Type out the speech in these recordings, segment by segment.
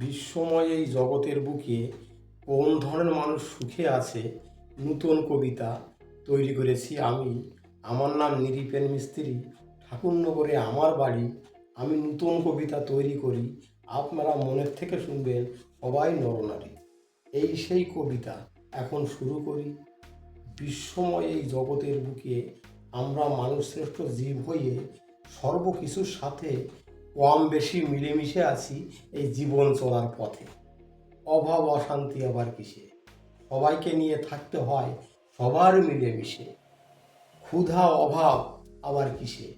বিশ্বময় এই জগতের বুকে কোন ধরনের মানুষ সুখে আছে, নূতন কবিতা তৈরি করেছি আমি। আমার নাম নিরিপেন মিস্ত্রি, ঠাকুরনগরে আমার বাড়ি। আমি নূতন কবিতা তৈরি করি, আপনারা মনের থেকে শুনবেন সবাই নরনারী। এই সেই কবিতা, এখন শুরু করি। বিশ্বময় এই জগতের বুকে আমরা মানুষ শ্রেষ্ঠ জীব হয়ে সর্বকিছুর সাথে কম বেশি মিলেমিশে আছি এই জীবন চলার পথে। অভাব, অশান্তি আবার কিসে? সবাইকে নিয়ে থাকতে হয় সবার মিলেমিশে। ক্ষুধা, অভাব আবার কিসে?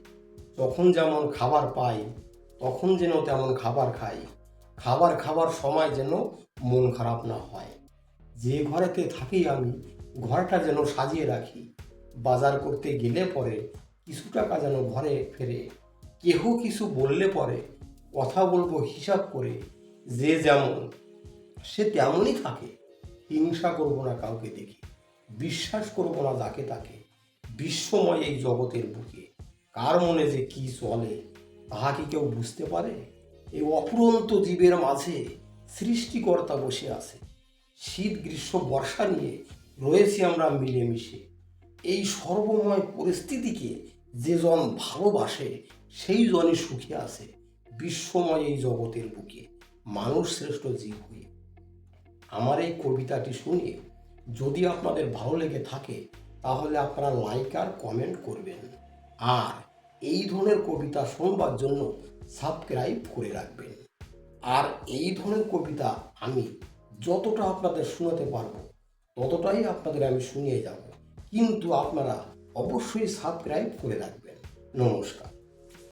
যখন যেমন খাবার পাই, তখন যেন তেমন খাবার খাই। খাবার খাবার সময় যেন মন খারাপ না হয়। যে ঘরেতে থাকি আমি, ঘরটা যেন সাজিয়ে রাখি। বাজার করতে গেলে পরে কিছু টাকা যেন ঘরে ফেরে কেহ কিছু বললে পরে কথা বলব হিসাব করে যে যেমন, সে তেমনই থাকে। হিংসা করব না কাউকে দেখে, বিশ্বাস করব না যাকে তাকে। বিশ্বময় এই জগতের বুকে, কার মনে যে কি চলে, তাহা কি কেউ বুঝতে পারে? এই অপুরন্ত জীবের মাঝে সৃষ্টিকর্তা বসে আছে। শীত, গ্রীষ্ম, বর্ষা নিয়ে রয়েছি আমরা মিলেমিশে। এই সর্বময় পরিস্থিতিকে যে জন ভালোবাসে, সেই জনই সুখে আছে বিশ্বময় এই জগতের বুকে, মানুষ শ্রেষ্ঠ জীব হয়ে। আমার এই কবিতাটি শুনে যদি আপনাদের ভালো লেগে থাকে, তাহলে আপনারা লাইক আর কমেন্ট করবেন। আর এই ধরনের কবিতা শুনবার জন্য সাবস্ক্রাইব করে রাখবেন। আর এই ধরনের কবিতা আমি যতটা আপনাদের শোনাতে পারব, ততটাই আপনাদের আমি শুনিয়ে যাব। কিন্তু আপনারা অবশ্যই সাবস্ক্রাইব করে রাখবেন। নমস্কার।